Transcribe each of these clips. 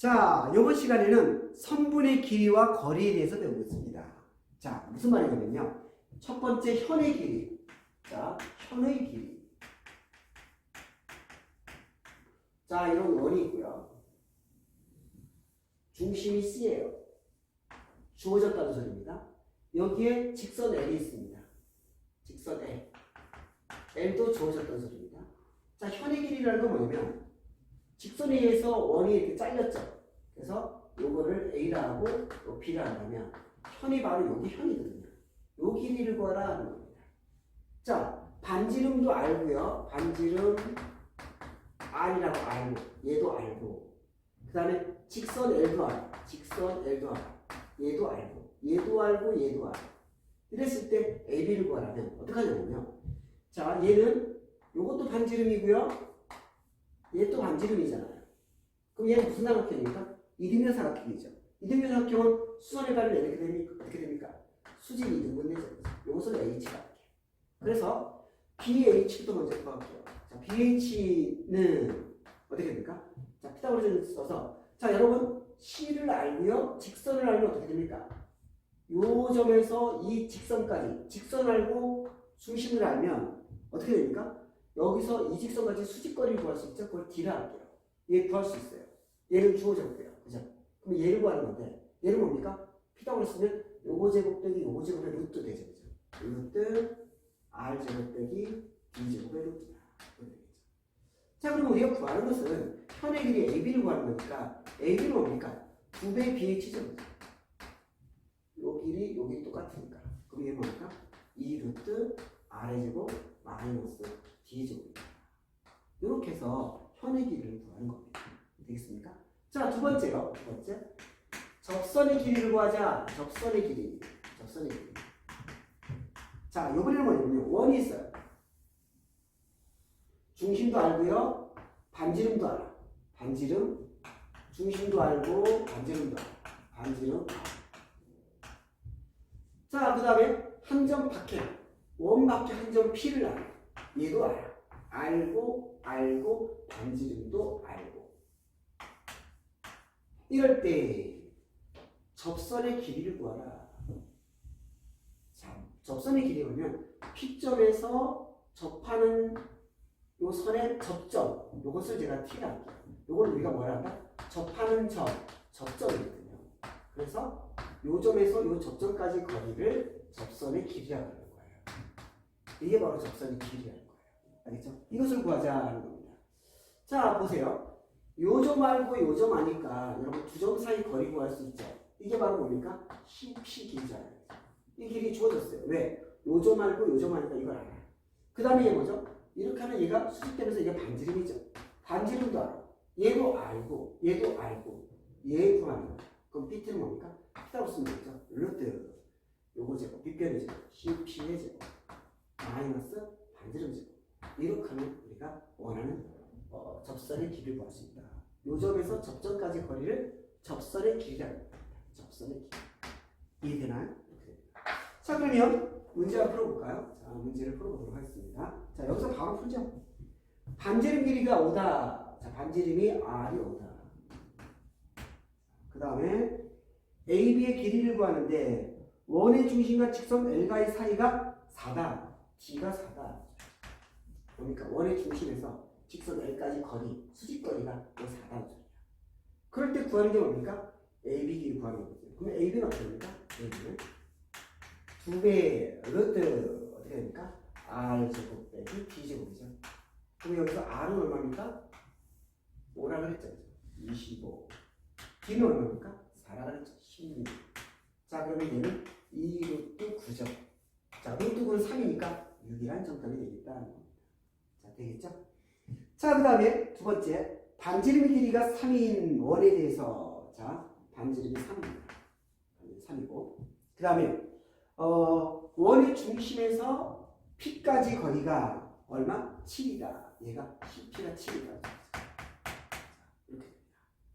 자, 이번 시간에는 선분의 길이와 거리에 대해서 배우겠습니다. 자, 무슨 말이냐면요. 첫 번째 현의 길이. 자, 현의 길이. 자, 이런 원이 있고요. 중심이 C예요. 주어졌다는 소리입니다. 여기에 직선 L이 있습니다. 직선 L. L도 주어졌다는 소리입니다. 자, 현의 길이라는 건 뭐냐면 직선에 의해서 원이 이렇게 잘렸죠. 그래서 요거를 A라 하고 요 B라 한다면 현이 바로 여기 현이거든요. 요 길이를 구하라 하는 겁니다. 자, 반지름도 알고요. 반지름 R이라고 알고 얘도 알고 그 다음에 직선 L도 알고 직선 L도 알고 얘도 알고 얘도 알고 얘도 알고 이랬을 때 AB를 구하라면 어떡하냐면요. 자, 얘는 요것도 반지름이고요. 얘또 반지름이잖아요. 그럼 얘는 무슨 삼각형입니까? 이등변 삼각형이죠. 이등변 삼각형은 수선의 발을 내리게 되면 어떻게 됩니까? 수직 이등분 되죠. 요것을 H가. 그래서 BH도 먼저 구할게요. 자, BH는 어떻게 됩니까? 자, 피타고라스를 써서 자, 여러분 C를 알고요. 직선을 알면 어떻게 됩니까? 요 점에서 이 직선까지 직선 알고 중심을 알면 어떻게 됩니까? 여기서 이 직선까지 수직거리를 구할 수 있죠? 그걸 D라 할게요. 얘 구할 수 있어요. 얘를 주어져볼게요. 그죠? 그럼 얘를 구하는 건데, 얘를 뭡니까? 피타고라스는 요거 제곱 빼기 요거 제곱의 루트 되죠. 루트 R 제곱 빼기 D 제곱의 루트다. 자, 그럼 우리가 구하는 것은 현의 길이 AB를 구하는 거니까, AB는 뭡니까? 2배 BH죠. 그죠? 요 길이, 요 길이 똑같으니까. 그럼 얘 뭡니까? 2 루트 R의 제곱 마이너스 D제곱입니다. 이렇게 해서 현의 길이를 구하는 겁니다. 되겠습니까? 자, 두 번째요. 두 번째. 접선의 길이를 구하자. 접선의 길이. 접선의 길이. 자, 요번에는 뭐냐면요. 원이 있어요. 중심도 알고요. 반지름도 알아. 반지름. 중심도 알고 반지름도 알아. 반지름. 자, 그 다음에 한 점 밖에. 원 밖에 한 점 P를 알아. 얘도 알아. 알고 알고 반지름도 알고 이럴 때 접선의 길이를 구하라. 자, 접선의 길이 보면 P점에서 접하는 요 선의 접점 요것을 제가 T라 할게요. 요걸 우리가 뭐라 한다? 접하는 점, 접점이거든요. 그래서 요 점에서 요 접점까지 거리를 접선의 길이라고 하는 거예요. 이게 바로 접선의 거예요. 알겠죠? 이것을 구하자는 겁니다. 자, 보세요. 요점 알고 요점 아니까 여러분 두 점 사이 거리 구할 수 있죠. 이게 바로 뭡니까? CP 길이잖아요. 이 길이 주어졌어요. 왜? 요점 알고 요점 아니까 이걸 알아요. 그 다음에 얘 뭐죠? 이렇게 하면 얘가 수직되면서 이게 반지름이죠. 반지름도 알아. 얘도 알고 얘도 알고 얘 구하는. 그럼 B트는 뭡니까? 피타고라스 뭐죠? 루트 요거 제곱 빗변의 제곱 CP의 제곱 마이너스 반지름 제곱 이렇게 하면 우리가 원하는 어, 접선의 길이를 구할 수 있다. 요 점에서 접점까지 거리를 접선의 길이라고 합니다. 접선의 길. 이해되나요? 자 그러면 문제 한번 풀어볼까요? 자 문제를 풀어보도록 하겠습니다. 자 여기서 바로 풀죠. 반지름 길이가 5다. 자 반지름이 R이 5다. 그 다음에 AB의 길이를 구하는데 원의 중심과 직선 L과의 사이가 4다. D가 4다. 그러니까 원의 중심에서 직선 L까지 거리, 수직거리가 요 4다는 소리야. 그럴 때 구하는 게 뭡니까? AB 길이 구하는 거죠. 그럼 AB는 어떻게 됩니까? AB는 2배 루트 어떻게 됩니까? R 제곱 빼기 B 제곱이죠. 그럼 여기서 R은 얼마입니까? 5라 그랬죠. 25. B는 얼마입니까? 4라 그랬죠. 16. 자, 그러면 얘는 2 루트 9죠. 자, 루트 9는 3이니까 6이란 정답이. 자, 되겠죠? 자, 그 다음에 두 번째. 반지름의 길이가 3인 원에 대해서. 자, 반지름이 3입니다. 3이고. 그 다음에, 어, 원의 중심에서 P까지 거리가 얼마? 7이다. 얘가 CP가 7이다. 이렇게 됩니다.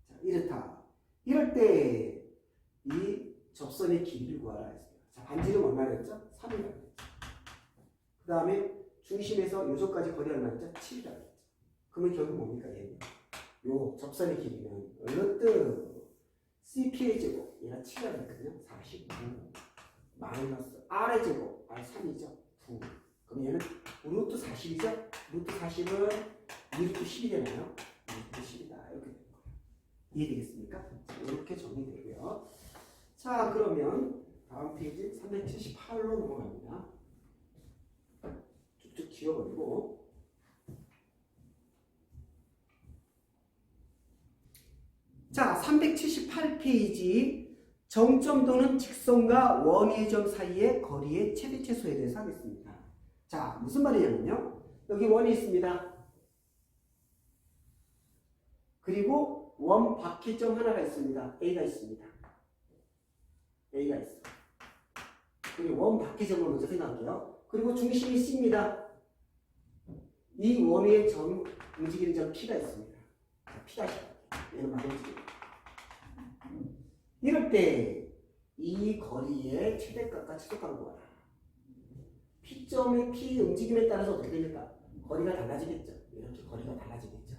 자, 이렇다. 이럴 때, 이 접선의 길이를 구하라 했습니다. 자, 반지름 얼마였죠? 3이라고 했죠. 그 다음에 중심에서 요점까지 거리 얼마였죠? 7이라고 했죠. 그러면 결국 뭡니까? 얘는 요 접선의 길이는 루트 CP의 제곱 얘가 7이 됐거든요. 49 마이너스 R의 제곱 R 3이죠. 9 그럼 얘는 루트 40이죠. 루트 40은 2루트 10이 되나요? 2루트 10이다 이렇게 되는 거예요. 이해되겠습니까? 자, 이렇게 정리되고요. 자 그러면 다음 페이지 378로 넘어갑니다. 지워버리고 자 378페이지 정점 또는 직선과 원의 점 사이의 거리의 최대 최소에 대해서 하겠습니다. 자 무슨 말이냐면요. 여기 원이 있습니다. 그리고 원 밖의 하나가 있습니다. A가 있습니다. A가 있어. 그리고 원 밖의 점을 먼저 생각할게요. 그리고 중심이 C입니다. 이 원의 점 움직이는 점 P가 있습니다. 자, P가. 얘는 막 움직입니다. 이럴 때 이 거리의 최대값과 최소값을 구하라. P점의 P 움직임에 따라서 어떻게 됩니까? 거리가 달라지겠죠. 이렇게 거리가 달라지겠죠.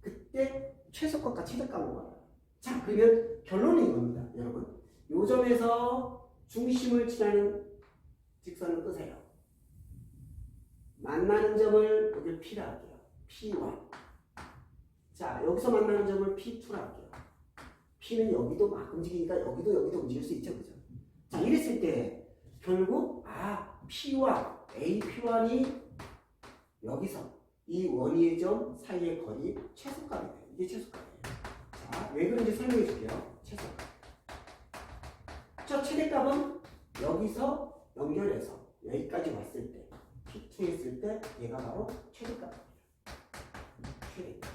그때 최소값과 최대값을 구하라. 자, 그러면 결론은 이겁니다. 여러분. 요 점에서 중심을 지나는 직선을 끄세요. 만나는 점을 여기 P라 할게요. P1. 자, 여기서 만나는 점을 P2라 할게요. P는 여기도 막 움직이니까 여기도 여기도 움직일 수 있죠. 그죠? 자, 이랬을 때 결국 아, P와 AP1이 여기서 이 원위의 점 사이의 거리 최소값이 돼요. 이게 최소값이에요. 자, 왜 그런지 설명해 줄게요. 최소값. 저 최대값은 여기서 연결해서 여기까지 왔을 때 P2 했을 때 얘가 바로 최대값입니다. 최대값.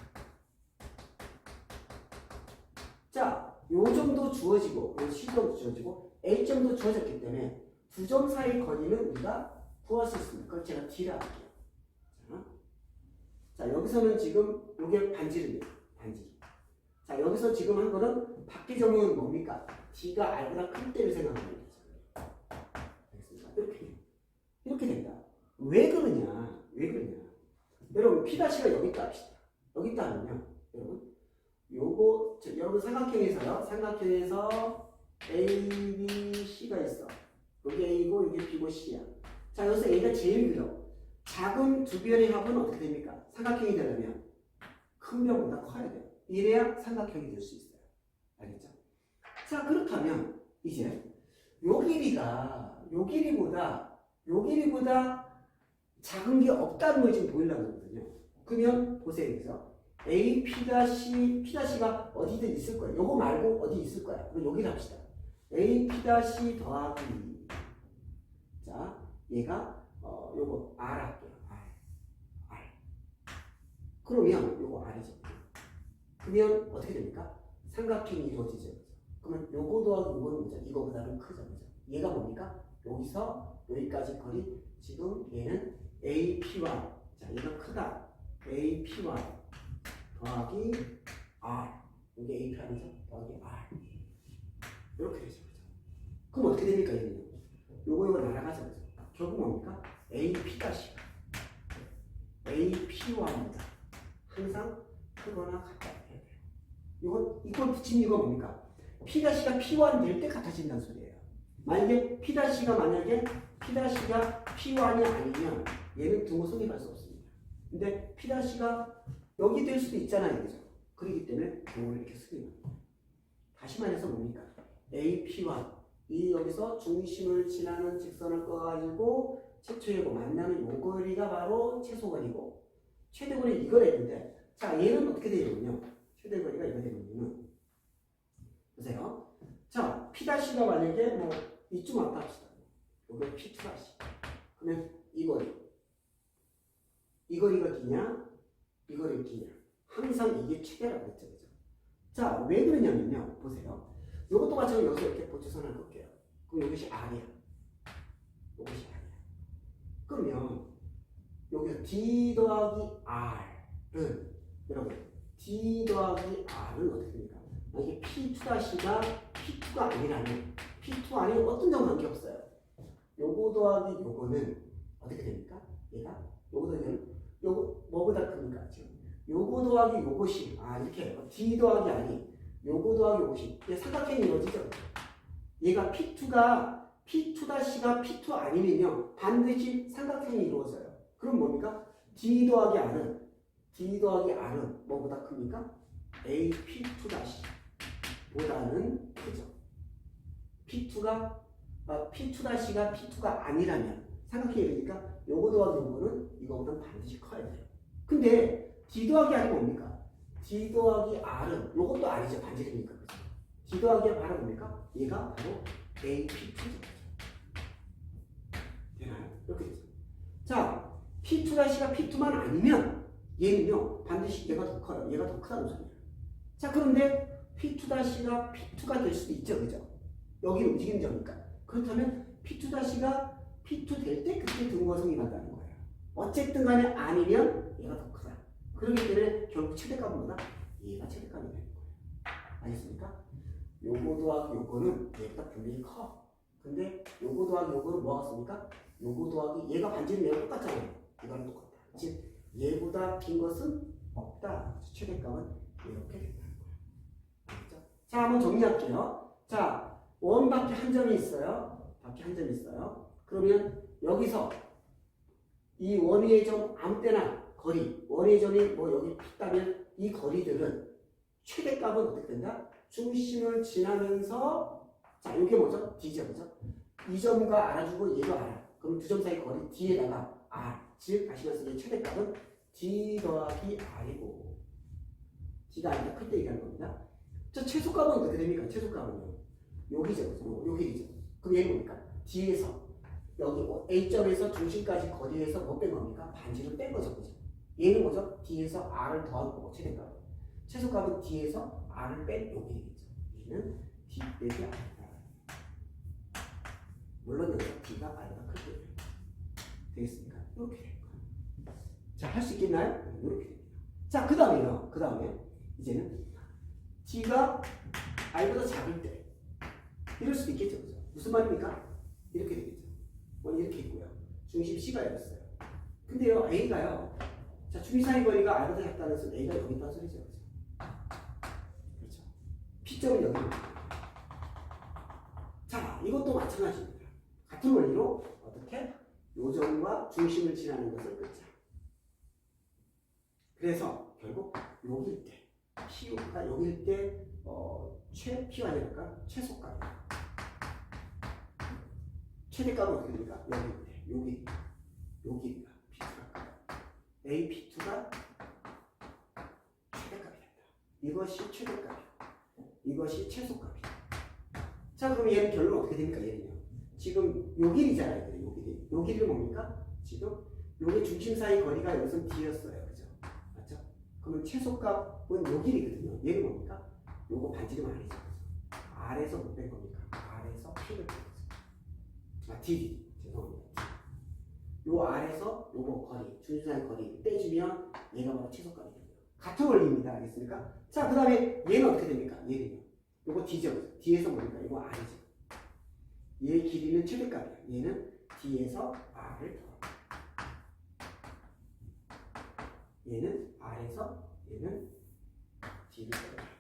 자, 요 점도 주어지고, 요 C점도 주어지고, A점도 주어졌기 때문에 두 점 사이 거리는 우리가 구할 수 있습니다. 그걸 제가 D라 할게요. 자, 자, 여기서는 지금 요게 반지름이에요. 반지름. 자, 여기서 지금 한 거는 밖의 점은 뭡니까? D가 R보다 클 때를 생각하는 거죠. 알겠습니까? 이렇게. 이렇게 된다. 왜 그러냐? 왜 그러냐? 여러분, P가 여기 있다 합시다. 여기 있다 하면요. 여러분, 요거 저, 여러분 삼각형에서요. 삼각형에서 A, B, C가 있어. 여기 A고 여기 B고 C야. 자 여기서 A가 제일 길어. 작은 두 별의 합은 어떻게 됩니까? 삼각형이 되려면 큰 별보다 커야 돼요. 이래야 삼각형이 될 수 있어요. 알겠죠? 자 그렇다면 이제 요 길이가 요 길이보다 요 길이보다 작은 게 없다는 걸 지금 보이려고 하거든요. 그러면 보세요 여기서 A, P 다시 P 다시가 어디든 있을 거예요. 요거 말고 어디 있을 거야. 그럼 여기를 합시다. A, P 다시 더하기 자 얘가 어 요거 R 할게요. R, R. 그러면 요거 R이죠. 그러면 어떻게 됩니까? 삼각형이 이루어지죠. 그러면 요거 더하기 요거는 뭐죠? 이거보다는 크죠. 그죠? 얘가 뭡니까? 여기서 여기까지 거리 지금 얘는 A, P와 자 얘가 크다. A, P와 더하기 R. 이게 A 편이죠? 더하기 R. 이렇게 되죠 그럼 어떻게 됩니까 얘는요? 요거 요거 날아가죠 결국 뭡니까? AP 다시 AP와입니다. 항상 크거나 같다. 해야 돼요. 이거 이걸 붙인 이유가 뭡니까? P 다시가 P1 될 때 같아진다는 소리예요. 만약에 P 다시가 만약에 P 다시가 P1이 아니면 얘는 등호성이 갈수 없습니다 근데 P 다시가 여기 될 수도 있잖아요. 그죠? 그렇기 때문에 이걸 이렇게 겁니다. 다시 말해서 뭡니까? AP와 이 여기서 중심을 지나는 직선을 꺼가지고 최초이고 만나는 요 거리가 바로 최소거리고 최대거리 이걸 했는데 자 얘는 어떻게 되냐면요. 최대거리가 이거 되면요. 보세요. 자 P'가 만약에 뭐 이쯤 왔다 합시다. 요게 P2가 그러면 이 거리 이 거리가 기냐 이걸 읽기냐. 항상 이게 최대라고 했죠. 그죠? 자, 왜 그러냐면요. 보세요. 이것도 마찬가지로 여기서 이렇게 보초선을 볼게요. 그럼 이것이 R이야. 이것이 R이야. 그러면 여기서 D 더하기 R은 여러분 D 더하기 R은 어떻게 됩니까? 만약에 P2-가 P2가 아니라면 P2 아니면 어떤 점은 관계 없어요. 요거 더하기 요거는 어떻게 됩니까? 얘가 요거 더하기 요거 뭐보다 큽니까? 요거 더하기 요것이 아 이렇게. D 더하기 아니 요거 더하기 요것이 얘 삼각형이 이루어지죠. 얘가 P2가 P2-가 P2 아니면요 반드시 삼각형이 이루어져요. 그럼 뭡니까? D 더하기 R은 D 더하기 R은 뭐보다 큽니까? A P2- 보다는 크죠. P2가 아, P2-가 P2가 아니라면 삼각형이니까 요거 더하기 요거는 이거보다 반드시 커야 돼요. 근데 D 더하기 R이 뭡니까? D 더하기 R은 요것도 R이죠. 반지름이니까. D 더하기 R은 뭡니까? 얘가 바로 A P2죠. 되나요? 이렇게 되죠. 자, P2-가 P2만 아니면 얘는요 반드시 얘가 더 커요. 얘가 더 크다는 소리예요. 자, 그런데 P2-가 P2가 될 수도 있죠. 그죠? 여기 움직이는 점이니까. 그렇다면 P2-가 P2 될 때 그때 등고성이 난다는 거예요. 어쨌든 간에 아니면 얘가 더 크다. 그렇기 때문에 결국 최대값보다 얘가 최대값이 되는 거예요. 알겠습니까? 요거 더하기 요거는 얘보다 분명히 커. 근데 요거 더하기 요거는 뭐가 습니까 요거 더하기 얘가 반지름 얘가 똑같잖아요. 이거랑 똑같다. 즉 얘보다 긴 것은 없다. 최대값은 이렇게 된다는 거예요. 자, 한번 정리할게요. 자, 원 밖에 한 점이 있어요. 밖에 한 점이 있어요. 그러면 여기서 이 원위의 점 아무 때나 거리, 원위의 점이 뭐 여기 있다면 이 거리들은 최대값은 어떻게 된다? 중심을 지나면서 자, 이게 뭐죠? D죠, 그죠? 이 점과 알아주고 얘도 알아. 그럼 두 점 사이 거리 D에다가 R, 즉 말해서 얘 최대값은 D 더하기 R이고 D가 아니라 클때 얘기하는 겁니다. 저 최소값은 어떻게 됩니까? 최소값은요. 여기죠? 요 길이죠. 그럼 뭡니까? D에서 여기 뭐 A점에서 중심까지 거리에서 뭐 뺀 겁니까? 반지를 뺀 거죠, 그죠? 얘는 뭐죠? D에서 R을 더한 거고 최대값. 최소값은 D에서 R을 뺀 요길이겠죠. 얘는 D 빼기 R이다. 물론 여기서 D가 R보다 클 때예요. 되겠습니까? 이렇게. 자, 할 수 있겠나요? 이렇게. 자, 그 다음에요. 그 다음에 이제는 D가 R보다 작을 때 이럴 수도 있겠죠, 그죠? 무슨 말입니까? 이렇게 되겠죠. 원 이렇게 있고요. 중심 C가 있어요. 근데요, A가요. 자, 중심사이 거리가 R보다 작다는 것은 A가 여기 있다는 소리죠, 그죠? 그렇죠. P점은 여기 자, 이것도 마찬가지입니다. 같은 원리로 어떻게? 요점과 중심을 지나는 것을 끊자. 그래서 결국 여기일 때, P가 여기일 때, 어, 최, P가 아니랄까? 최소값. 최대값은 어떻게 됩니까? 여기일 때, 여기, 여기가 P2가 A, P2가 최대값이 된다. 이것이 최대값이고, 이것이 최소값이다. 자, 그럼 얘는 결론 어떻게 됩니까? 얘는요. 지금 요 길이잖아요. 요 길이. 요 길이는 뭡니까? 지금 요게 중심 사이 거리가 여기서 D였어요. 그죠? 맞죠? 그러면 최소값은 요 길이거든요. 얘는 뭡니까? 요거 반지름 아니죠. R에서 못 뺀 겁니까? R에서 P를 뺀 거죠. 아, D. 죄송합니다. 요 R에서 요거 거리, 사이 거리 빼주면 얘가 바로 최소값이 됩니다. 같은 원리입니다. 알겠습니까? 자, 그 다음에 얘는 어떻게 됩니까? 얘는요. 요거 D죠. D에서 뭡니까? 이거 R이죠. 얘 길이는 최대값이야. 얘는 D에서 R을 더하고 얘는 R에서 얘는 D를 더하고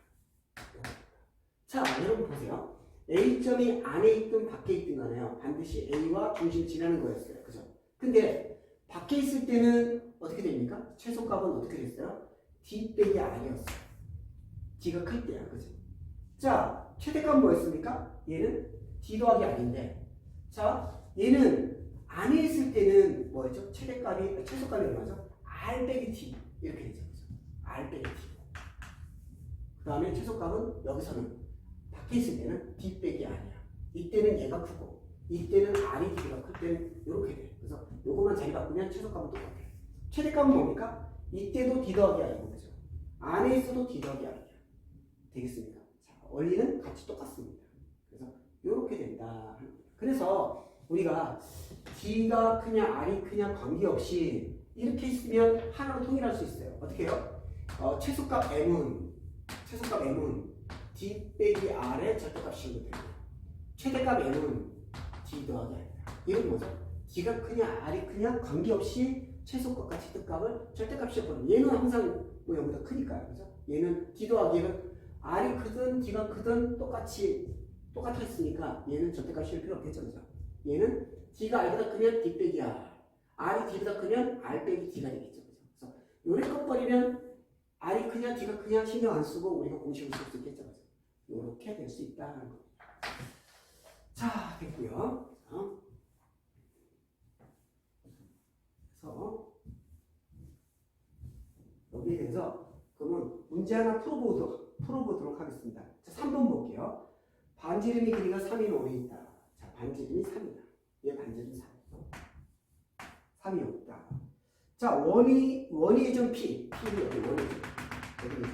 자, 여러분 보세요. A점이 안에 있든 밖에 있든 간에요. 반드시 A와 중심 지나는 거였어요. 그죠? 근데 밖에 있을 때는 어떻게 됩니까? 최소값은 어떻게 됐어요? D 빼기 R이었어요. D가 클 때야. 그죠? 자, 최대값은 뭐였습니까? 얘는 D 더하기 R인데 자, 얘는 안에 있을 때는 뭐였죠? 최대값이, 최소값이 얼마죠? R 빼기 T 이렇게 되죠. 그죠? R 빼기 T 그 다음에 최소값은 여기서는 D 빼기 R이야. 이때는 얘가 크고 이때는 R이 D가 클 때는 이렇게 돼. 그래서 요것만 자리 바꾸면 최소값은 똑같아. 최대값은 뭡니까? 이때도 D 더하기 R이고 그죠? 안에 있어도 D 더하기 R이야. 되겠습니까? 자, 원리는 같이 똑같습니다. 그래서 이렇게 된다. 그래서 우리가 D가 크냐 R이 크냐 관계없이 이렇게 있으면 하나로 통일할 수 있어요. 어떻게 해요? 어, 최소값 M은 최소값 M은 D 빼기 R의 절대값이면 돼요. 최대값 M은 D 더하기 R이다. 이건 뭐죠? D가 크냐 R이 크냐 관계없이 최소값과 최대값을 절대값이 해버려. 얘는 항상 뭐 여기보다 크니까요. 그죠? 얘는 D 더하기 얘는 R이 크든 D가 크든 똑같이 똑같았으니까 얘는 절대값 실 필요 없겠죠, 그죠? 얘는 D가 R보다 크면 D 빼기 R, R이 D보다 크면 R 빼기 D가 되겠죠? 그래서 요래 꺾버리면 R이 크냐 D가 크냐 신경 안 쓰고 우리가 공식을 쓸 수 있겠죠, 요렇게 될 수 있다는 겁니다. 자, 됐고요. 어? 그래서 여기에 대해서 그러면 문제 하나 풀어보도록, 풀어보도록 하겠습니다. 자, 3번 볼게요. 반지름이 길이가 3인 5에 있다. 자, 반지름이 3이다. 얘 반지름 3. 3이 없다. 자, 원이, 원이 좀 P. P는 여기 원이 좀. 여기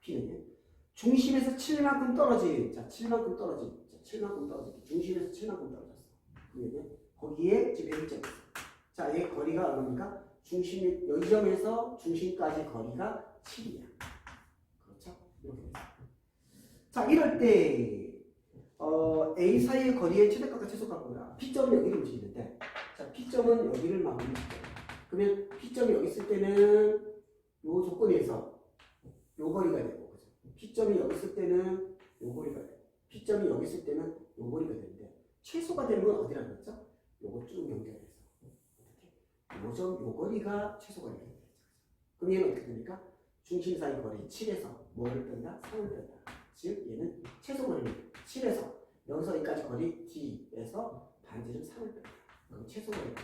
P는 중심에서 7만큼 떨어진, 자, 7만큼 떨어진, 자, 7만큼 떨어진, 중심에서 7만큼 떨어졌어. 그러면 거기에 지금 있어. 자, 얘 거리가 얼마입니까? 중심, 이 점에서 중심까지 거리가 7이야. 그렇죠? 이렇게. 자, 이럴 때, 어, A 사이의 거리의 최대값과 최소값보다 P점은 여기를 움직이는데, 자, P점은 여기를 막 움직여. 그러면 P점이 여기 있을 때는 요 조건에서 요 거리가 되고? P점이 여기 있을 때는 요 거리가 되고, P점이 여기 있을 때는 요 거리가 되는데, 최소가 되는 건 어디라고 그랬죠? 요거 쭉 연결해서. 어떻게? 요점, 요 거리가 최소 거리가 되겠죠. 그럼 얘는 어떻게 됩니까? 중심 사이 거리 7에서 뭐를 뺀다? 3을 뺀다. 즉 얘는 최소 거리는 7에서 여기서 여기까지 거리 D에서 반지름 3을 뺀다. 그럼 최소 거리가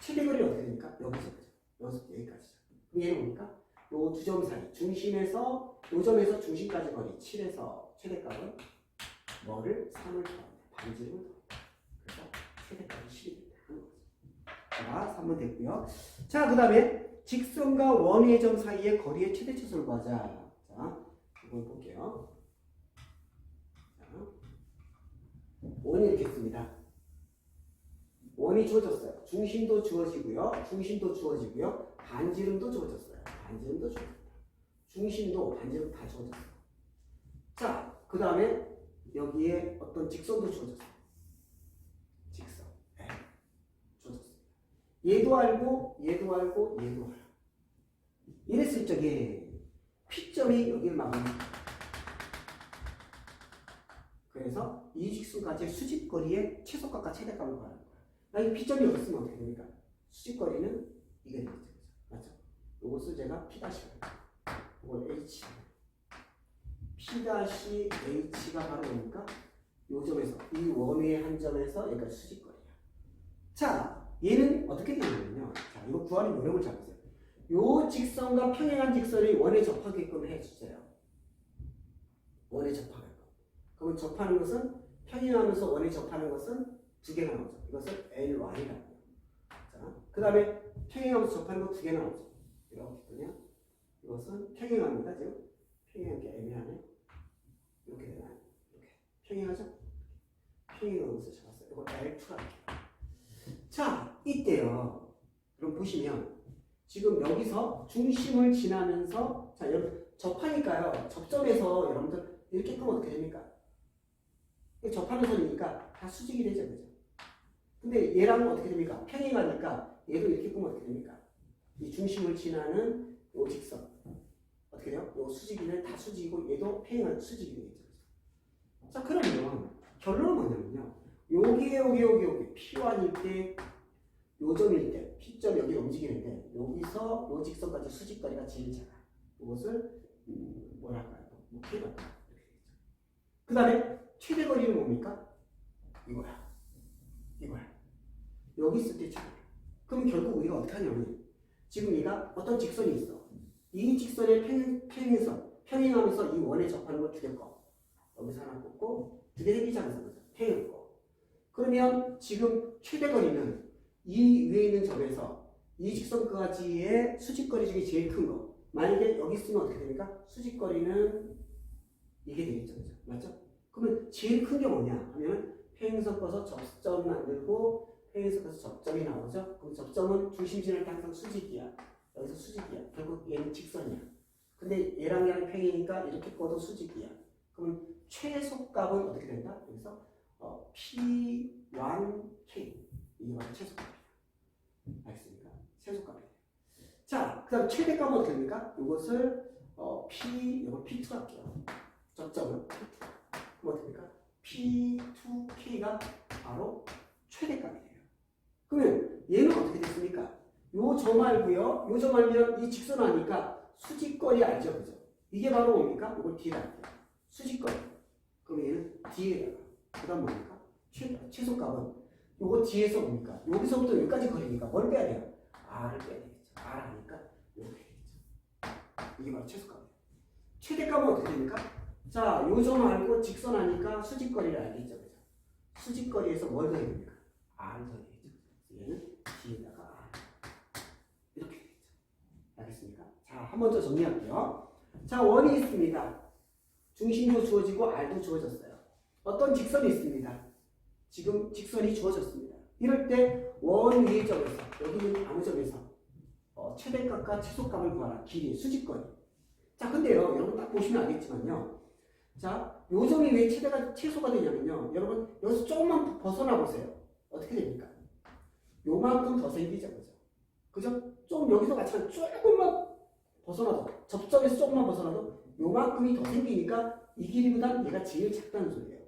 최대 거리는 어떻게 됩니까? 여기서? 여기서 여기까지죠. 그럼 얘는 뭡니까? 요 두 점 사이 중심에서 요 점에서 중심까지 거리 7에서 최대값은 뭐를 3을 더한다. 반지름을 더한다. 그래서 최대값이 10이 된다. 하는 거죠. 자, 3번 됐고요. 자, 그 다음에 직선과 원의 점 사이의 거리의 최대 최소를 구하자. 자, 이걸 볼게요. 자, 원이 이렇게 씁니다. 원이 주어졌어요. 중심도 주어지고요. 중심도 주어지고요. 반지름도 주어졌어요. 반지름도 주어졌다. 중심도 반지름 다 주어졌어요. 자, 그 다음에 여기에 어떤 직선도 주어졌어요. 직선. 네. 주어졌어요. 얘도 알고, 얘도 알고, 얘도 알고. 이랬을 적에 P점이 여기를 막습니다. 그래서 이 직선까지의 수직거리의 최소값과 최대값을 구하는 거야. 만약에 P점이 있으면 어떻게 됩니까? 수직거리는 이게 되겠죠. 이것을 제가 P 다시 이걸 H P 다시 H가 바로 뭡니까? 요 점에서 이 원의 한 점에서 여기가 수직거리야. 자, 얘는 어떻게 되냐면요. 자, 이거 구하는 요령을 잘 보세요. 요 직선과 평행한 직선이 원에 접하게끔 해주세요. 원에 접하게끔. 그러면 접하는 것은 평행하면서 원에 접하는 것은 두 개가 나오죠. 이것을 LY라고. 자, 그 다음에 평행하면서 접하는 거 두 개 나오죠. 이렇게 그냥 이것은 평행합니다. 지금 평행한 게 애매하네. 이렇게 되나요? 이렇게 평행하죠? 평행하면서 접었어요. 이거 L2라 할게요. 자, 이때요. 그럼 보시면 지금 여기서 중심을 지나면서 자 여러분 접하니까요 접점에서 여러분들 이렇게 끄면 어떻게 됩니까? 선이니까 다 수직이 되죠 그죠? 근데 얘랑 어떻게 됩니까? 평행하니까 얘도 이렇게 끄면 어떻게 됩니까? 이 중심을 지나는 요 직선 어떻게 돼요? 요 수직이는 다 수직이고 얘도 평행한 수직이 되겠죠 그죠? 자 그러면 결론은 뭐냐면요 여기에 여기 여기 여기 P1일 때 요점일 때 P점 여기 움직이는데 여기서 요 직선까지 수직거리가 제일 작아. 이것을 음, 뭐랄까요? 뭐 P가. 그 다음에 최대 거리는 뭡니까? 이거야. 이거야. 여기 있을 때 작아. 그럼 결국 우리가 어떻게 하냐면 지금 얘가 어떤 직선이 있어. 이 직선의 평행, 평행선, 평행하면서 이 원에 접하는 걸두개 꺼. 여기서 하나 꽂고 두 개 생기지 않았어. 그죠? 평행 꺼. 그러면 지금 최대 거리는 이 위에 있는 점에서 이 직선까지의 수직거리 중에 제일 큰 거. 만약에 여기 있으면 어떻게 됩니까? 수직거리는 이게 되겠죠. 그죠? 맞죠? 그러면 제일 큰 게 뭐냐 하면 평행선 꺼서 접점 만들고 꺼서 접점이 나오죠. 그럼 접점은 중심 지날 때 항상 수직이야. 여기서 수직이야. 결국 얘는 직선이야. 근데 얘랑 얘랑 평행이니까 이렇게 꺼도 수직이야. 그럼 최소값은 어떻게 된다? 여기서 어, P1K 이게 바로 최소값이에요. 알겠습니까? 최소값이에요. 자, 그 다음 최대값은 어떻게 됩니까? 이것을 어, P, 이거 P2 할게요. 접점은 그럼 어떻게 될까? P2K가 바로 최대값이 돼요. 그러면 얘는 어떻게 됐습니까? 요점 말고요. 요점 말면 이 직선 아니까 수직거리 알죠, 그죠? 이게 바로 뭡니까? 이걸 할게요. 수직거리. 그럼 얘는 D에다가 그 다음 뭡니까? 최, 최소값은 요거 D에서 뭡니까? 여기서부터 여기까지 거리니까 뭘 빼야 돼요? R을 빼야 되겠죠. R 하니까 요거 되겠죠. 이게 바로 최소값이에요. 최대값은 어떻게 됩니까? 자, 요 점 알고 직선 하니까 수직거리를 알겠죠, 그죠? 수직거리에서 뭘 더해야 됩니까? R을 더해야 D에다가 R. 이렇게 되겠죠. 알겠습니까? 자, 한 번 더 정리할게요. 자, 원이 있습니다. 중심도 주어지고 R도 주어졌어요. 어떤 직선이 있습니다. 지금 직선이 주어졌습니다. 이럴 때 원 위의 점에서 여기는 아무 점에서 어, 최대값과 최소값을 구하라. 길이, 수직거리. 자, 근데요, 여러분 딱 보시면 알겠지만요. 자, 요 점이 왜 최대가 최소가 되냐면요. 여러분 여기서 조금만 벗어나 보세요. 어떻게 됩니까? 요만큼 더 생기죠, 그죠? 그죠? 좀 여기서 마찬가지 조금만 벗어나도 접점에서 조금만 벗어나도 요만큼이 더 생기니까 이 길이보다 얘가 제일 작다는 소리예요.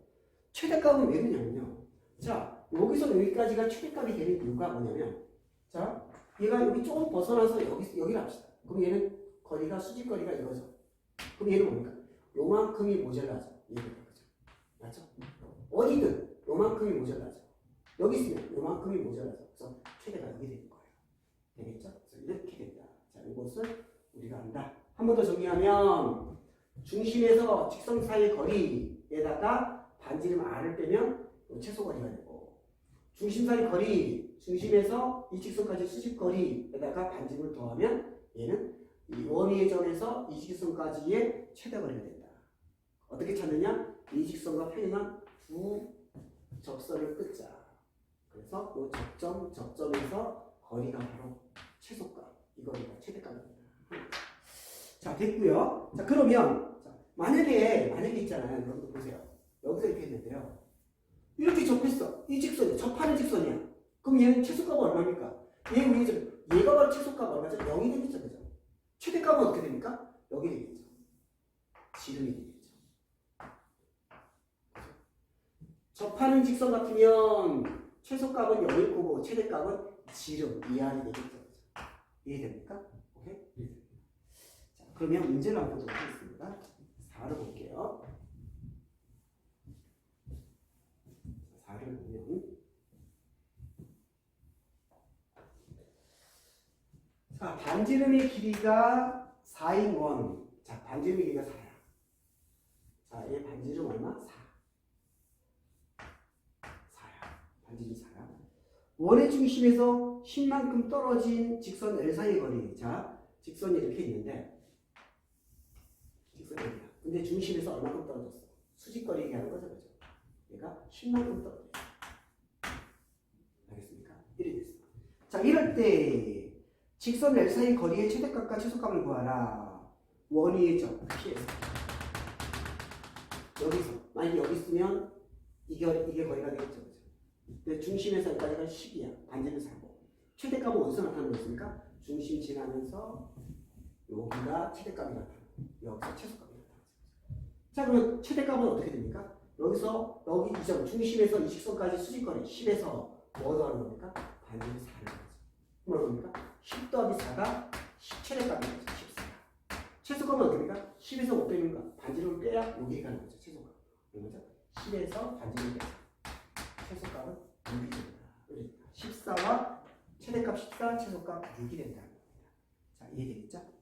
최대값은 왜 그러냐면요. 자, 여기서 여기까지가 최대값이 되는 이유가 뭐냐면 자, 얘가 여기 조금 벗어나서 여기 여기를 합시다. 그럼 얘는 거리가 수직거리가 이거죠. 그럼 얘는 뭡니까? 요만큼이 모자라죠. 얘가 거죠. 맞죠? 어디든 요만큼이 모자라죠. 여기 있으면 요만큼이 모자라죠. 그래서 최대가 여기 되는 거예요. 되겠죠? 그래서 이렇게 된다. 자, 이것을 우리가 안다. 한 번 더 정리하면 중심에서 직선 사이의 거리에다가 반지름 r을 빼면 요 최소 거리가 되고 중심 사이 거리 중심에서 이 직선까지 수직 거리에다가 반지름을 더하면 얘는 이 원위의 점에서 이 직선까지의 최대 거리가 된다. 어떻게 찾느냐? 이 직선과 평행한 두 접선을 끊자. 그래서 이 접점 접점에서 거리가 바로 최소값 이 거리가 최대값입니다. 자 됐고요. 자 그러면 자, 만약에 만약에 있잖아요. 여러분들 보세요. 여기서 이렇게 했는데요. 이렇게 접했어. 이 직선이 접하는 직선이야. 그럼 얘는 최소값은 얼마입니까? 얘 우리 좀 얘가 바로 최소값 얼마죠? 0이 되겠죠, 그죠? 최대값은 어떻게 됩니까? 여기 되겠죠. 지름이 되겠죠. 접하는 직선 같으면 최소값은 0일 거고 최대값은 지름 이하이 되겠죠. 이해됩니까? 오케이? 이해됩니다. 자, 그러면 문제를 한번 보도록 하겠습니다. 4를 볼게요. 4를 보면 자, 반지름의 길이가 4인 원. 자, 반지름의 길이가 4야. 자, 얘 반지름 얼마? 4. 4야. 반지름 4야. 원의 중심에서 10만큼 떨어진 직선 L 사이의 거리. 자, 직선이 이렇게 있는데, 직선이 여기야. 근데 중심에서 얼마큼 떨어졌어? 수직거리 얘기하는 거죠, 그죠? 얘가 10만큼 떨어져. 알겠습니까? 이래 됐어. 자, 이럴 때, 직선 L 사이 거리의 최대값과 최소값을 구하라. 원위의 점, P에서. 여기서. 만약에 여기 있으면 이게, 이게 거리가 되겠죠. 그죠? 근데 중심에서 여기까지가 10이야. 반지는 4고. 최대값은 어디서 나타나는 거습니까 중심 지나면서 여기가 최대값이 나타나고 여기서 최소값이 나타나죠. 자 그러면 최대값은 어떻게 됩니까? 여기서 여기 이점 중심에서 이 직선까지 수직거리 10에서 뭐 더 하는 겁니까? 반지는 4를 하죠. 뭐라 그럽니까? 10 더하기 4가 10 최대값이 되죠. 14가. 최소값은 어떻게 됩니까? 10에서 못 빼는 거. 반지름을 빼야 여기 가는 거죠. 최소값. 얼마죠? 10에서 반지름을 빼서 최소값은 6이 됩니다. 14와 최대값 14, 최소값 6이 된다는 겁니다. 자, 이해되겠죠?